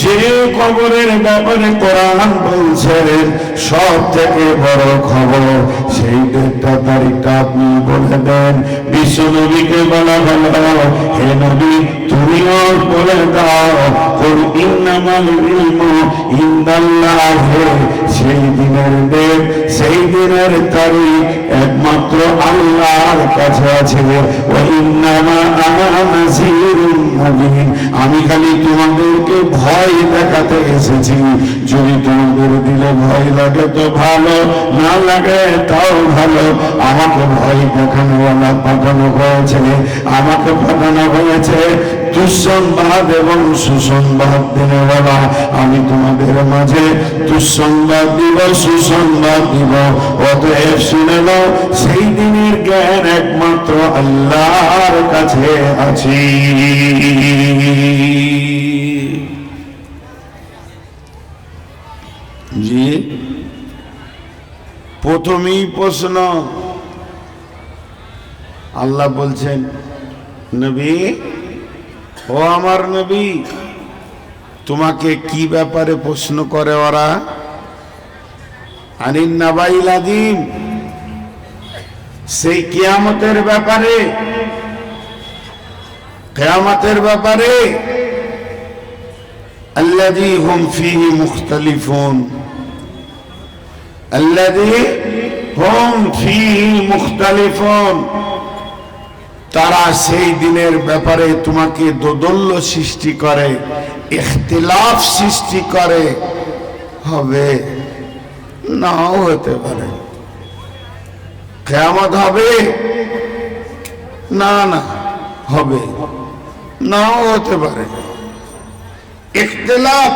যে ব্যাপারে কোরআন বলছেন, সব থেকে বড় খবর সেই তারিখটা আপনি বলে দেন। বলা হলো, হে নবী তুমিও বলে দাও কোন ইন্নামাল সেই দিনের সেই দিনের তারিখ একমাত্র আল্লাহর কাছে আছে। ও ইন্নামা আনা আমি খালি তোমাদেরকে ভয় দেখাতে এসেছি। যদি তোমাদের দিলে ভয় লাগে তো ভালো, না লাগে তাও ভালো। আমাকে ভয় দেখানো পাঠানো হয়েছে। আমাকে পাঠানো হয়েছে দুঃসংবাদ এবং সুসংবাদ দিনে বলা। আমি তোমাদের মাঝে দুঃসংবাদ দিব, সুসংবাদ দিব। অতএব শুনে নাও, সেই দিনের জ্ঞান একমাত্র আল্লাহর কাছে আছে। জি, প্রথমেই প্রশ্ন, আল্লাহ বলছেন, নবী, ও আমার নবী, তোমাকে কি ব্যাপারে প্রশ্ন করে ওরা? সেই কিয়ামতের ব্যাপারে, কেয়ামতের ব্যাপারে তারা সেই দিনের ব্যাপারে তোমাকে দোদল্য সৃষ্টি করে, ইখতিলাফ সৃষ্টি করে। হবে। নাও হতে পারে। কেয়ামত হবে? না না, হবে। নাও হতে পারে। ইখতিলাফ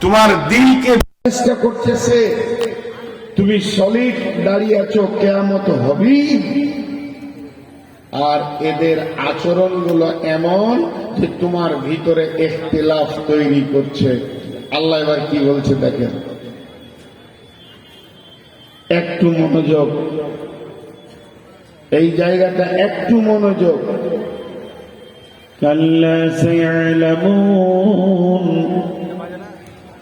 তোমার দিলকে চেষ্টা করতেছে। তুমি সলিড দাঁড়িয়ে আছো, কেয়ামত হবি আর এদের আচরণগুলো এমন যে তোমার ভিতরে এখতিলাফ তৈরি করছে। আল্লাহ এবার কি বলছে দেখেন। একটু মনোযোগ এই জায়গাটা একটু মনোযোগ كلا سيعلمون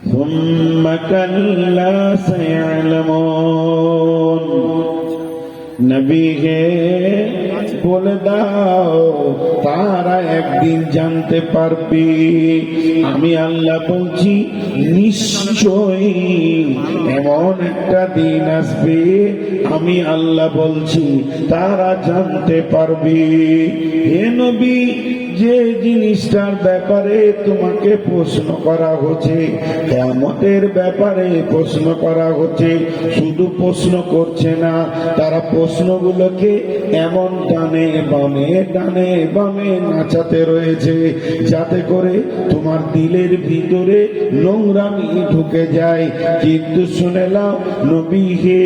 ثم كلا سيعلمون নবী হে বলে দাও, তারা একদিন জানতে পারবে। আমি আল্লাহ বলছি, নিশ্চয়ই এমন একটা দিন আসবে। আমি আল্লাহ বলছি, তারা জানতে পারবে। হে নবী যে জিনিসটার ব্যাপারে তোমাকে প্রশ্ন করা হচ্ছে কেমতের ব্যাপারে প্রশ্ন করা হচ্ছে, শুধু প্রশ্ন করছে না, তারা প্রশ্নগুলোকে এমন ডানে বামে ডানে বামে নাচাতে রয়েছে, যাতে করে তোমার দিলের ভিতরে নোংরামি ঢুকে যায়। কিন্তু শুনে নাও, নবী হে,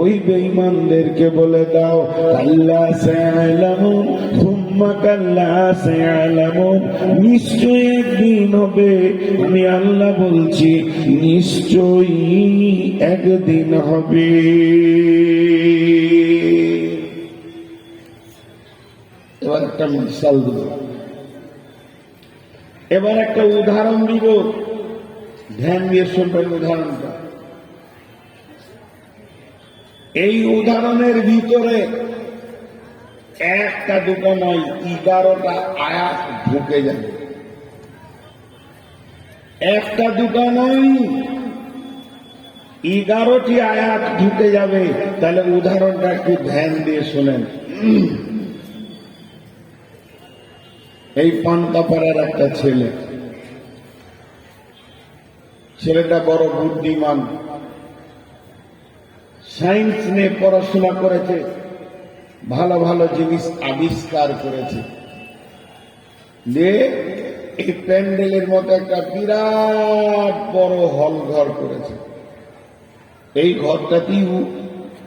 ওই বেঈমানদেরকে বলে দাও, আল্লাহ নিশ্চয় একদিন হবে। আমি আল্লাহ বলছি, নিশ্চয়ই একদিন হবে। এবার একটা মিসাল দিব। এবার একটা উদাহরণ দিব। ধ্যান দিয়ে শুনবেন উদাহরণটা। এই উদাহরণের ভিতরে একটা দুটো নয়, এগারোটা আয়াত ঢুকে যাবে। একটা দুটো নয়, এগারোটি আয়াত ঢুকে যাবে। তাহলে উদাহরণটা একটু ধ্যান দিয়ে শোনেন। এই পান্তাপাড়ার একটা ছেলে। ছেলেটা বড় বুদ্ধিমান। সায়েন্স নিয়ে পড়াশোনা করেছে। ভালো ভালো জিনিস আবিষ্কার করেছে। যে এই প্যান্ডেলের মতো একটা বিরাট বড় হল ঘর করেছে। এই ঘরটাতেই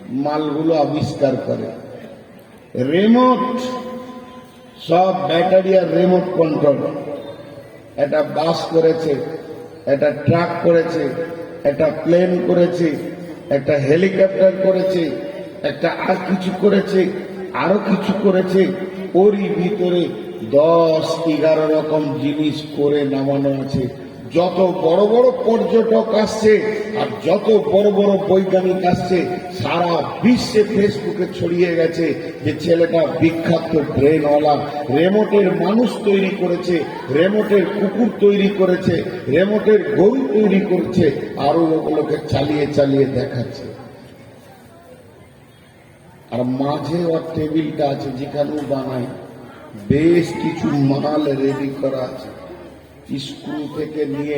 মালগুলো আবিষ্কার করে। রিমোট, সব ব্যাটারি আর রিমোট কন্ট্রোল। একটা বাস করেছে, একটা ট্রাক করেছে, একটা প্লেন করেছে, একটা হেলিকপ্টার করেছে একটা আর কিছু করেছে, আরও কিছু করেছে, ওরই ভিতরে দশ, এগারো রকম জিনিস করে নামানো আছে। যত বড় বড় পর্যটক আসছে আর যত বড় বড় বৈজ্ঞানিক আসছে, সারা বিশ্বে ফেসবুকে ছড়িয়ে গেছে যে ছেলেটা বিখ্যাত ব্রেনওয়ালা। রেমোটের মানুষ তৈরি করেছে, রেমোটের কুকুর তৈরি করেছে, রেমোটের গরু তৈরি করেছে, আরও ওগুলোকে চালিয়ে চালিয়ে দেখাচ্ছে। আর মাঝে ওর টেবিলটা আছে যেখানেও বানায়। বেশ কিছু মাল রেডি করা আছে। স্ক্রু থেকে নিয়ে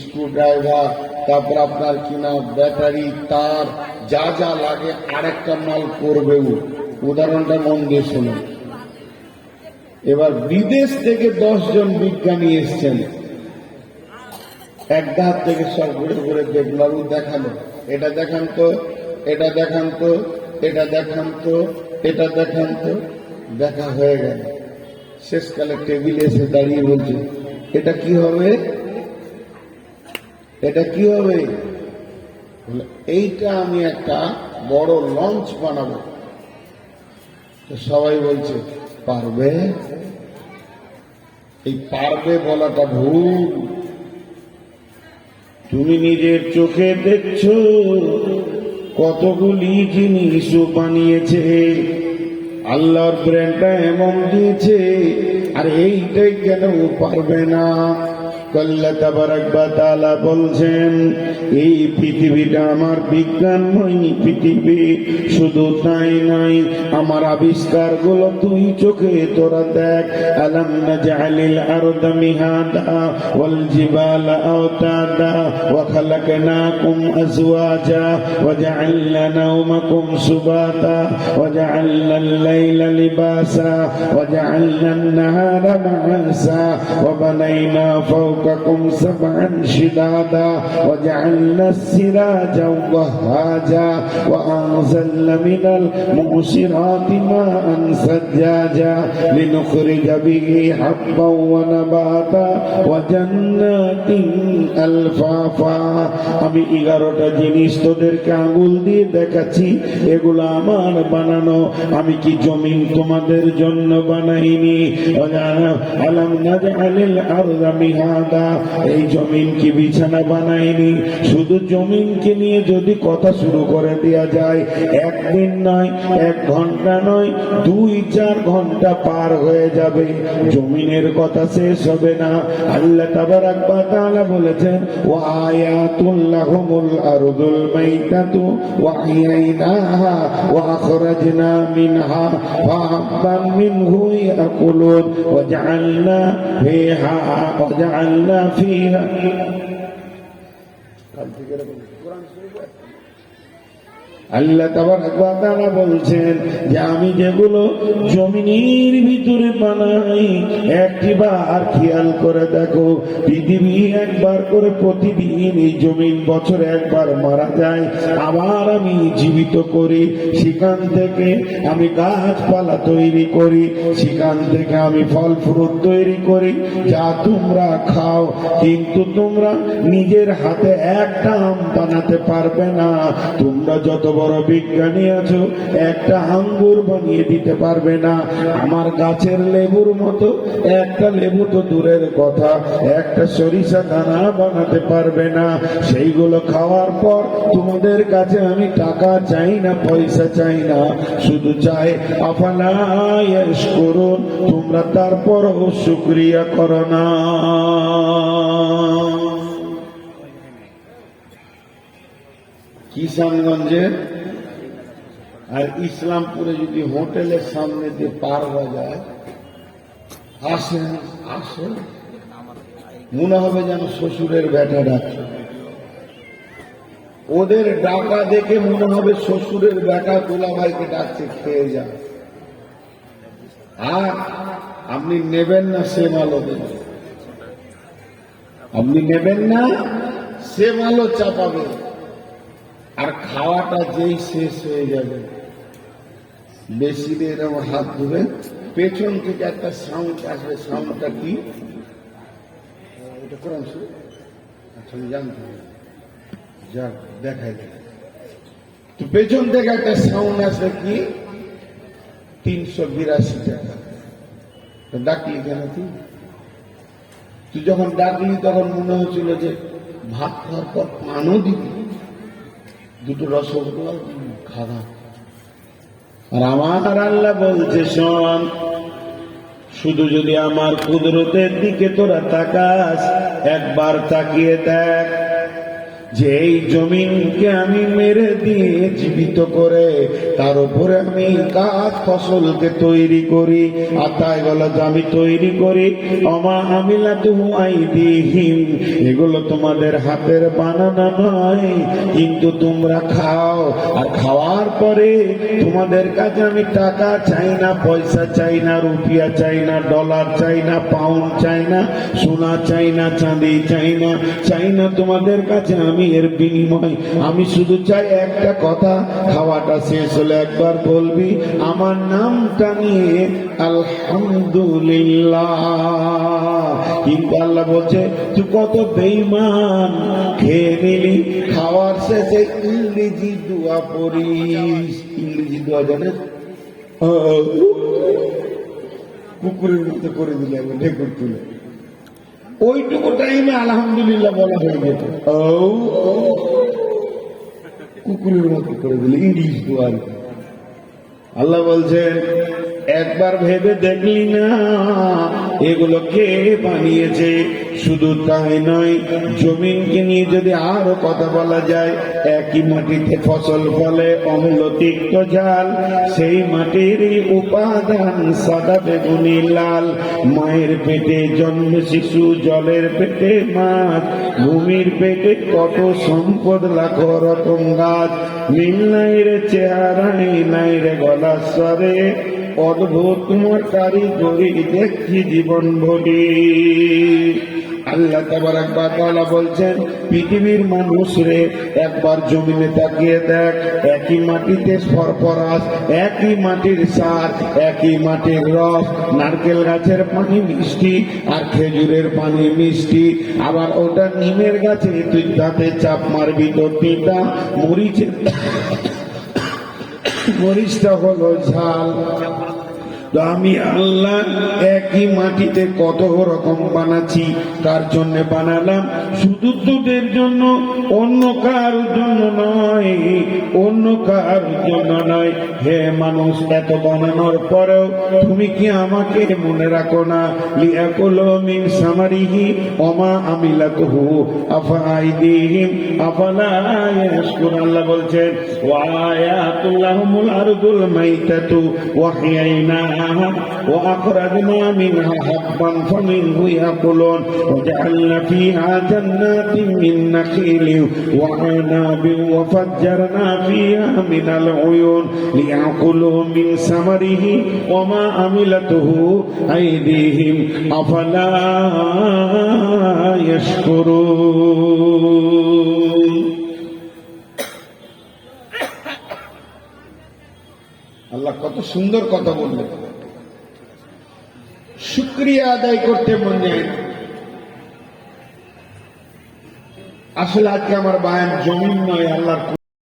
স্ক্রু ড্রাইভার তারপর আপনার কিনা ব্যাটারি, তার যা যা লাগে আরেকটা মাল করবেও উদাহরণটা মন দিয়ে শুনুন। এবার বিদেশ থেকে দশ জন বিজ্ঞানী এসছেন। এক ধার থেকে সব ঘুরে ঘুরে দেখলাম দেখানো এটা দেখান তো, এটা দেখান তো। এটা দেখান তো এটা দেখান তো দেখা হয়ে গেল। শেষকালে টেবিলে এসে দাঁড়িয়ে বলছে, এটা কি হবে? এটা কি হবে? এইটা আমি একটা বড় লঞ্চ বানাবো। সবাই বলছে, পারবে? এই পারবে বলাটা ভুল। তুমি নিজের চোখে দেখছ। কতগুলি জিনিস বানিয়েছে? আল্লাহর ব্র্যান্ডটা এমন দিয়েছে আর এইটাই কেন পারবে না? কল্লা তাবারাক বা তাআলা বলছেন, এই পৃথিবীটা আমার বিজ্ঞানময় পৃথিবী, শুধু তাই নয়, আমার আবিষ্কারগুলো তুই চোখে তোরা দেখ। আলাম নাজআলিল আরদা মিহাদা ওয়াল জিবালা আওতাদা ওয়া খালাকনাকুম আজওয়াজা ওয়া জাআলনা নাওমাকুম সুবাতা ওয়া জাআলনা আল-লাইলা লিবাসা فوقكم سبعا شدادا وجعلنا السراج وهاجا وأنزلنا من المعصرات ماء سجاجا لنخرج به حبا ونباتا وجنات ألفافا আমি এগারোটা জিনিস তোদেরকে আঙুল দিয়ে দেখাচ্ছি এগুলো আমার বানানো আমি কি জমিন তোমাদের জন্য বানাইনি আলাম নাজআলিল আরদা মিহাদা এই জমিন কি বিছানা বানাইনি শুধু জমিনকে নিয়ে যদি কথা শুরু করে দেয়া যায়, একদিন নয়, এক ঘণ্টা নয়, দুই, চার ঘণ্টা পার হয়ে যাবে। জমিনের কথা শেষ হবে না। আল্লাহ তাবারাক ওয়া তাআলা বলেছেন, ওয়া আয়াতুল লাহুমুল আরদুল মাইতাতু ওয়া আখরাজনা মিনহা ফাহাব্বান ফিহা। বলছেন যে আমি যেগুলো জমিনের ভিতরে বানাই খেয়াল করে দেখো, পৃথিবী একবার করে প্রতিদিন এই জমিন বছরে একবার মারা যায়, আবার আমি জীবিত করি, সেখান থেকে আমি গাছপালা তৈরি করি, সেখান থেকে আমি ফল ফ্রুট তৈরি করি, যা তোমরা খাও, কিন্তু তোমরা নিজের হাতে একটা আম বানাতে পারবে না, তোমরা যত বড় বিজ্ঞানী আছো, একটা আঙ্গুর বানিয়ে দিতে পারবে না। আমার গাছের লেবুর মতো একটা লেবু তো দূরের কথা, একটা সরিষা দানা বানাতে পারবে না। সেইগুলো খাওয়ার পর তোমাদের কাছে আমি টাকা চাই না, পয়সা চাই না। শুধু চাই আফালায়াস করুন তোমরা তারপরও শুক্রিয়া করো না। কিষানগঞ্জে আর ইসলামপুরে যদি হোটেলের সামনে দিয়ে পার হওয়া যায় আসে আসে মনে হবে যেন শ্বশুরের বেটা ডাকছে ওদের ডাকা দেখে মনে হবে শ্বশুরের তোলা ভাইকে ডাকছে, খেয়ে যান। আর আপনি নেবেন না সে দেবেন আপনি নেবেন না সে মালও চাপাবে আর খাওয়াটা যেই শেষ হয়ে যাবে বেশি দিয়ে এরকম হাত ধুবেন পেছন থেকে একটা সাউন্ড আসবে সাউন্ডটা কি? এটা কোরআন শুরু আচ্ছা জানতে যাক, দেখাই দেখাই। তো পেছন থেকে একটা সাউন্ড আসবে কি? তিনশো বিরাশি টাকা। ডাকলি কেন তুই? তুই যখন ডাকলি, তখন মনে হচ্ছিল যে ভাত খাওয়ার পর পানও দিবি। দুটো রসগোল্লা খাওয়া আর আমার আল্লাহ বলছে, শোন, শুধু যদি আমার কুদরতের দিকে তোরা তাকাস, একবার তাকিয়ে দেখ। যে এই জমিনকে আমি মেরে দিয়ে জীবিত করে, তার উপরে আমি গাছ ফসলকে তৈরি করি আর তাই বলো যে আমি তৈরি করি। অমা আমিলা তুহু আইদিহিম, এগুলো তোমাদের হাতের বানানো নয়, কিন্তু তোমরা খাও। আর খাওয়ার পরে তোমাদের কাছে আমি টাকা চাই না, পয়সা চাই না, রুপিয়া চাই না, ডলার চাই না, পাউন্ড চাই না, সোনা চাই না, চাঁদি চাই না চাই না তোমাদের কাছে আমি এর বিনিময়। আমি শুধু চাই একটা কথা, খাওয়াটা শেষ হলে একবার বলবি, আমার নামটা নিয়ে আলহামদুলিল্লাহ। কিন্তু আল্লাহ বলছে, তুই কত বেইমান খেয়ে নিলি, খাওয়ার শেষে ইংরেজি দোয়া পড়িস। ইংরেজি দোয়া জানেন? কুকুরের মতো করে দিলে আমি ঢেকুর তুলে। ওইটুকু টাইমে আলহামদুলিল্লাহ বলা হয়ে যেত। ও কুকুরের মতো করে দিল ইংলিশ দোয়ার। আল্লাহ বলছেন একবার ভেবে দেখলি না এগুলো কে বানিয়েছে, শুধু তাই নয়, জমিনকে নিয়ে যদি আরও কথা বলা যায়, একই মাটিতে ফসল ফলে অম্ল তিক্ত জাল, সেই মাটির উপাদান সাদা বেগুনি লাল। মায়ের পেটে জন্ম শিশু, জলের পেটে মাছ, ভূমির পেটে কত সম্পদ, লাখো রকম গাছ। নীল নাই রে চেহারাই নাই রে গলা স্বরে। অদ্ভুত তোমার কারিগরি দেখছি জীবন ভরি আল্লাহ তাবার একবার তাআলা বলছেন, পৃথিবীর মানুষ রে, একবার জমিনে তাকিয়ে দেখ, একই মাটিতে সরফরাস একই মাটির সার, একই মাটির রস, নারকেল গাছের পানি মিষ্টি আর খেজুরের পানি মিষ্টি। আবার ওটা নিমের গাছে তুই তাতে চাপ মারবি তো তিনটা মরিচের মরিচটা হলো ঝাল। তো আমি আল্লাহ একই মাটিতে কত রকম বানাচ্ছি, কার জন্য বানালাম? শুধু তোদের জন্য, অন্য কার জন্য নয়, অন্য কার জন্য নয়। হে মানুষ, এত বানানোর পরেও তুমি কি আমাকে মনে রাখো না? সামারিহি ওমা আমিলাতুহু আফাইদিহিম আফালা ইয়াশকুর? আল্লাহ বলছেন, ওয়া আয়াতুল্লাহুমুল আরদুল মাইতাতু ওয়া হিয়াইনাহা ওয়া আখরাজনা মিনহা হাব্বান ফামিনহু ইয়াকুলুন وجعلنا فيها جنات من نخيل وعناب وفجرنا فيها من العيون ليأكلوا من ثمره وما عملته أيديهم أفلا يشكرون আল্লাহ কত সুন্দর কথা বললেন শুক্রিয়া আদায় করতে মন যায় না। আসলে আজকে আমার বায়ান জমিন নয় আল্লাহর